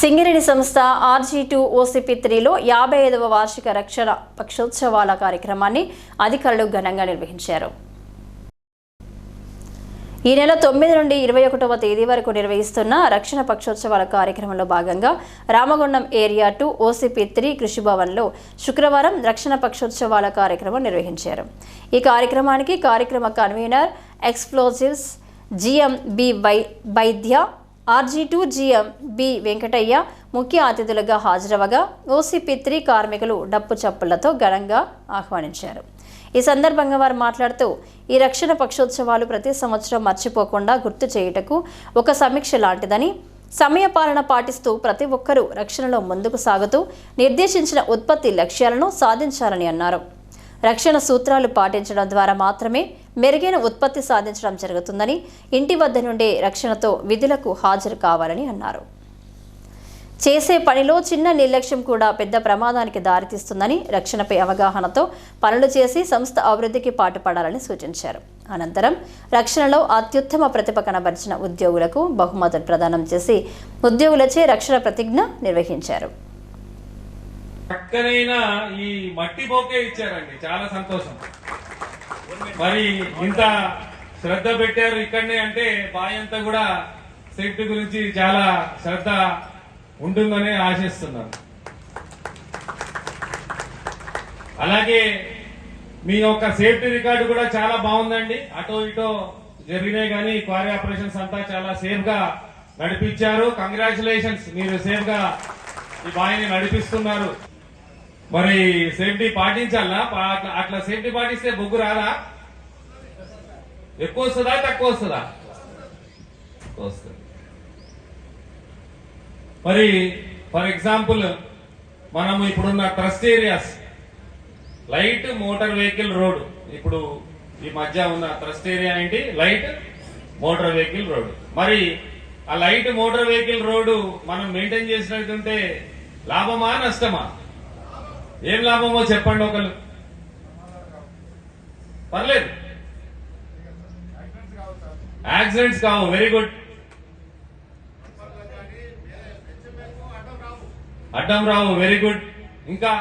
సింగిరెడ్డి సంస్థ RG two OCP త్రీలో యాభై ఐదవ వార్షిక రక్షణ పక్షోత్సవాల కార్యక్రమాన్ని అధికారులు ఘనంగా నిర్వహించారు. ఈ నెల తొమ్మిది నుండి ఇరవై ఒకటవ తేదీ వరకు నిర్వహిస్తున్న రక్షణ పక్షోత్సవాల కార్యక్రమంలో భాగంగా Ramagundam area two OCP three Krishi భవన్లో శుక్రవారం రక్షణ పక్షోత్సవాల కార్యక్రమం నిర్వహించారు. ఈ కార్యక్రమానికి కార్యక్రమ convener explosives GM B Y Vaidya RG two GM B Venkataiah ముఖ్య అతిథులుగా హాజరవగా ఓసీపీ త్రీ కార్మికులు డప్పు చప్పులతో ఘనంగా ఆహ్వానించారు. ఈ సందర్భంగా వారు మాట్లాడుతూ ఈ రక్షణ పక్షోత్సవాలు ప్రతి సంవత్సరం మర్చిపోకుండా గుర్తు చేయుటకు ఒక సమీక్ష లాంటిదని సమయపాలన పాటిస్తూ ప్రతి ఒక్కరూ రక్షణలో ముందుకు సాగుతూ నిర్దేశించిన ఉత్పత్తి లక్ష్యాలను సాధించాలని అన్నారు. రక్షణ సూత్రాలు పాటించడం ద్వారా మాత్రమే మెరుగైన ఉత్పత్తి సాధించడం జరుగుతుందని ఇంటి వద్ద నుండే రక్షణతో విధులకు హాజరు కావాలని అన్నారు. చేసే పనిలో చిన్న నిర్లక్ష్యం కూడా పెద్ద ప్రమాదానికి దారితీస్తుందని రక్షణపై అవగాహనతో పనులు చేసి సంస్థ అభివృద్ధికి పాటుపడాలని సూచించారు. అనంతరం రక్షణలో అత్యుత్తమ ప్రతిభ కనబరిచిన ఉద్యోగులకు బహుమతులు ప్రదానం చేసి ఉద్యోగులచే రక్షణ ప్రతిజ్ఞ నిర్వహించారు. చక్కనైన ఈ మట్టి బొకే ఇచ్చారండి. చాలా సంతోషం. మరి ఇంత శ్రద్ధ పెట్టారు ఇక్కడనే అంటే బాయంతా అంతా కూడా సేఫ్టీ గురించి చాలా శ్రద్ధ ఉంటుందని ఆశిస్తున్నాను. అలాగే మీ యొక్క సేఫ్టీ రికార్డు కూడా చాలా బాగుందండి. అటో ఇటో జరిగినాయి కానీ క్వారీ ఆపరేషన్స్ అంతా చాలా సేఫ్గా నడిపించారు. కంగ్రాచులేషన్స్ మీరు సేఫ్గా ఈ బాయిని నడిపిస్తున్నారు. మరి సేఫ్టీ పాటించాలా? అట్లా- సేఫ్టీ పాటిస్తే బొగ్గు రాదా? ఎక్కువ వస్తుందా తక్కువ వస్తుందా? వస్తుంది. మరి ఫర్ ఎగ్జాంపుల్ మనము ఇప్పుడున్న trust areas light motor vehicle road ఇప్పుడు ఈ మధ్య ఉన్న ట్రస్ట్ ఏరియా ఏంటి? లైట్ మోటార్ వెహికల్ రోడ్ మరి ఆ లైట్ మోటార్ వెహికల్ రోడ్డు మనం మెయింటైన్ చేసినట్టుంటే లాభమా నష్టమా? ఏం లాభమో చెప్పండి ఒకరు పర్లేదు. యాక్సిడెంట్స్ కావు వెరీ గుడ్ అడ్డం రావు వెరీ గుడ్ ఇంకా?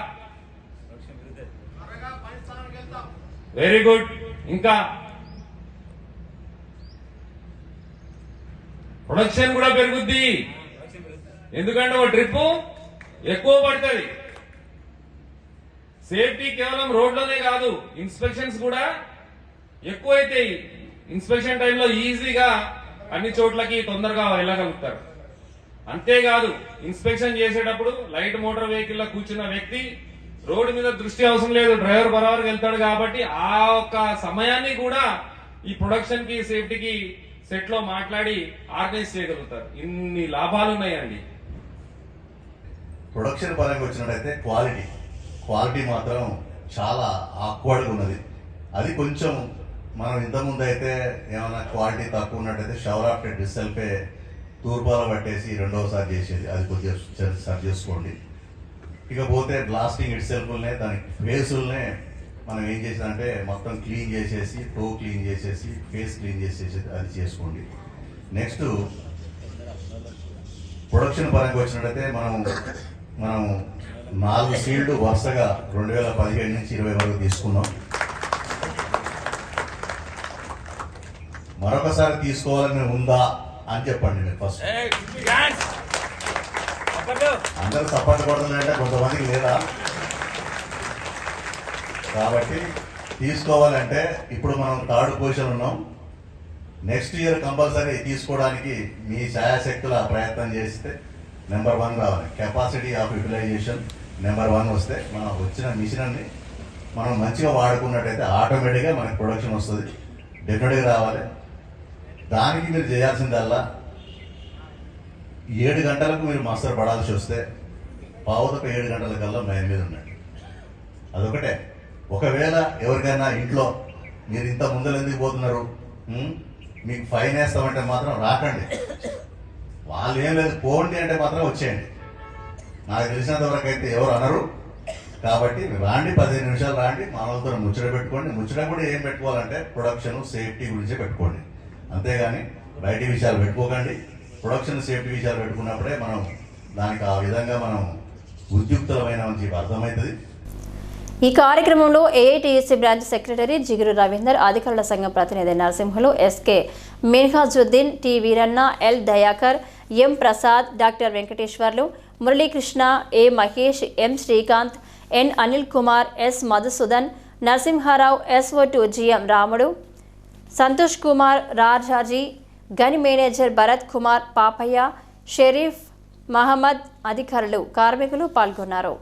వెరీ గుడ్ ఇంకా? ప్రొడక్షన్ కూడా పెరుగుద్ది. ఎందుకంటే ఒక ట్రిప్ ఎక్కువ పడుతుంది. సేఫ్టీ కేవలం రోడ్లోనే కాదు ఇన్స్పెక్షన్స్ కూడా ఎక్కువైతే ఇన్స్పెక్షన్ టైంలో ఈజీగా అన్ని చోట్లకి తొందరగా వెళ్ళగలుగుతారు. అంతేకాదు ఇన్స్పెక్షన్ చేసేటప్పుడు లైట్ మోటార్ వెహికల్లో కూర్చున్న వ్యక్తి రోడ్డు మీద దృష్టి అవసరం లేదు డ్రైవర్ బరాబర్ వెళ్తాడు కాబట్టి ఆ ఒక్క సమయాన్ని కూడా ఈ ప్రొడక్షన్కి సేఫ్టీకి సెట్లో మాట్లాడి ఆర్గనైజ్ చేయగలుగుతారు. ఇన్ని లాభాలు ఉన్నాయండి ప్రొడక్షన్ పరంగా వచ్చినట్టయితే క్వాలిటీ. క్వాలిటీ మాత్రం చాలా ఆక్వర్డ్గా ఉన్నది. అది కొంచెం మనం ఇంతకుముందు అయితే ఏమైనా క్వాలిటీ తక్కువ ఉన్నట్టయితే షవర్ ఆఫ్టర్ డిస్సెల్ఫే తూర్పాల పట్టేసి రెండవసారి చేసేది. అది కొద్దిగా సరి- చేసుకోండి. ఇకపోతే బ్లాస్టింగ్ ఇట్సెల్ఫ్లనే దాని ఫేసుల్నే మనం ఏం చేసామంటే మొత్తం క్లీన్ చేసేసి టో క్లీన్ చేసేసి ఫేస్ క్లీన్ చేసేసి అది చేసుకోండి. నెక్స్ట్ ప్రొడక్షన్ పరంగా వచ్చినట్టయితే మనం మనం నాలుగు సీల్డ్ వరుసగా రెండు వేల పదిహేడు నుంచి ఇరవై వరకు తీసుకున్నాం. మరొకసారి తీసుకోవాలని ఉందా అని చెప్పండి మీరు ఫస్ట్ అందరూ సపోర్ట్ కొడతానంటే కొంతమందికి లేదా? కాబట్టి తీసుకోవాలంటే ఇప్పుడు మనం థర్డ్ పొజిషన్ ఉన్నాం. నెక్స్ట్ ఇయర్ కంపల్సరీ తీసుకోవడానికి మీ శాయశక్తుల ప్రయత్నం చేస్తే నెంబర్ వన్ రావాలి. Capacity of utilization number one వస్తే మనం వచ్చిన మిషన్ని మనం మంచిగా వాడుకున్నట్టయితే ఆటోమేటిక్గా మనకి ప్రొడక్షన్ వస్తుంది. డెఫినెట్గా రావాలి. దానికి మీరు చేయాల్సిందల్లా ఏడు గంటలకు మీరు మాస్టర్ పడాల్సి వస్తే పావులకు ఏడు గంటల కల్లా మీద ఉండండి. అదొకటే. ఒకవేళ ఎవరికైనా ఇంట్లో మీరు ఇంత ముందర ఎందుకు పోతున్నారు? మీకు ఫైన్ వేస్తామంటే మాత్రం రాకండి. వాళ్ళు ఏం లేదు పోండి అంటే మాత్రం వచ్చేయండి. నాకు తెలిసినంత వరకు అయితే ఎవరు అనరు. కాబట్టి రాండి పదిహేను నిమిషాలు రాండి మానవులతో ముచ్చట పెట్టుకోండి. ముచ్చట కూడా ఏం పెట్టుకోవాలంటే ప్రొడక్షన్ సేఫ్టీ గురించి పెట్టుకోండి. అంతేగాని బయటి విషయాలు పెట్టుకోకండి. ప్రొడక్షన్ సేఫ్టీ విషయాలు పెట్టుకున్నప్పుడే మనం దానికి ఆ విధంగా మనం ఉద్యుక్తులమైన చెప్పి అర్థమవుతుంది. ఈ కార్యక్రమంలో ఏఐటీఎస్సీ బ్రాంచ్ సెక్రటరీ జిగురు రవీందర్ అధికారుల సంఘం ప్రతినిధి Narasimhulu SK Minhajuddin T Veeranna L Dayakar M Prasad doctor Venkateswarlu Muralikrishna A Mahesh M Srikanth N Anil Kumar S Madhusudan Narasimharao SO two GM Ramudu Santosh Kumar Rajaji గని manager Bharat Kumar Papaiah Sharif Mohammed అధికారులు కార్మికులు పాల్గొన్నారు.